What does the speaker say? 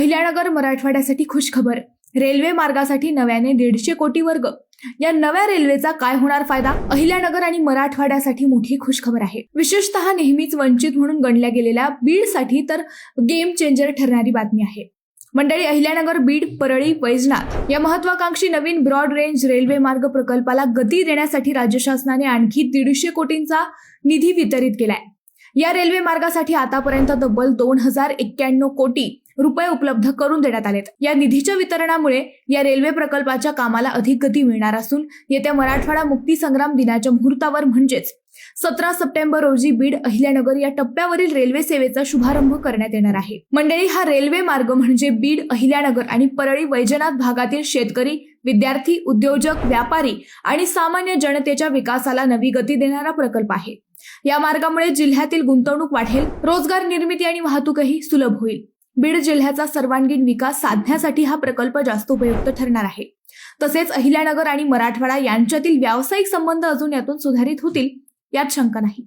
अहिल्यानगर मराठवाड्यासाठी खुशखबर. रेल्वे मार्गासाठी नव्याने दीडशे कोटी वर्ग. या नव्या रेल्वेचा काय होणार फायदा? अहिल्यानगर आणि मराठवाड्यासाठी मोठी खुशखबर आहे. विशेषतः नेहमीच वंचित म्हणून गणल्या गेलेल्या बीडसाठी तर गेम चेंजर ठरणारी बातमी आहे. मंडळी अहिल्यानगर बीड परळी वैजनाथ या महत्वाकांक्षी नवीन ब्रॉड रेंज रेल्वे मार्ग प्रकल्पाला गती देण्यासाठी राज्य शासनाने आणखी दीडशे कोटींचा निधी वितरित केलाय. या रेल्वे मार्गासाठी आतापर्यंत तब्बल दोन हजार एक्क्याण्णव कोटी रुपये उपलब्ध करून देण्यात आलेत. या निधीच्या वितरणामुळे या रेल्वे प्रकल्पाच्या कामाला अधिक गती मिळणार असून येत्या मराठवाडा मुक्ती संग्राम दिनाच्या मुहूर्तावर म्हणजेच सतरा सप्टेंबर रोजी बीड अहिल्यानगर या टप्प्यावरील रेल्वे सेवेचा शुभारंभ करण्यात येणार आहे. मंडळी हा रेल्वे मार्ग म्हणजे बीड अहिल्यानगर आणि परळी वैजनाथ भागातील शेतकरी विद्यार्थी उद्योजक व्यापारी आणि सामान्य जनतेच्या विकासाला नवी गती देणारा प्रकल्प आहे. या मार्गामुळे जिल्ह्यातील गुंतवणूक वाढेल रोजगार निर्मिती आणि वाहतूकही सुलभ होईल. बीड जिल्ह्याचा सर्वांगीण विकास साधण्यासाठी हा प्रकल्प जास्त उपयुक्त ठरणार आहे. तसेच अहिल्यानगर आणि मराठवाडा यांच्यातील व्यावसायिक संबंध अजून यातून सुधारित होतील यात शंका नाही.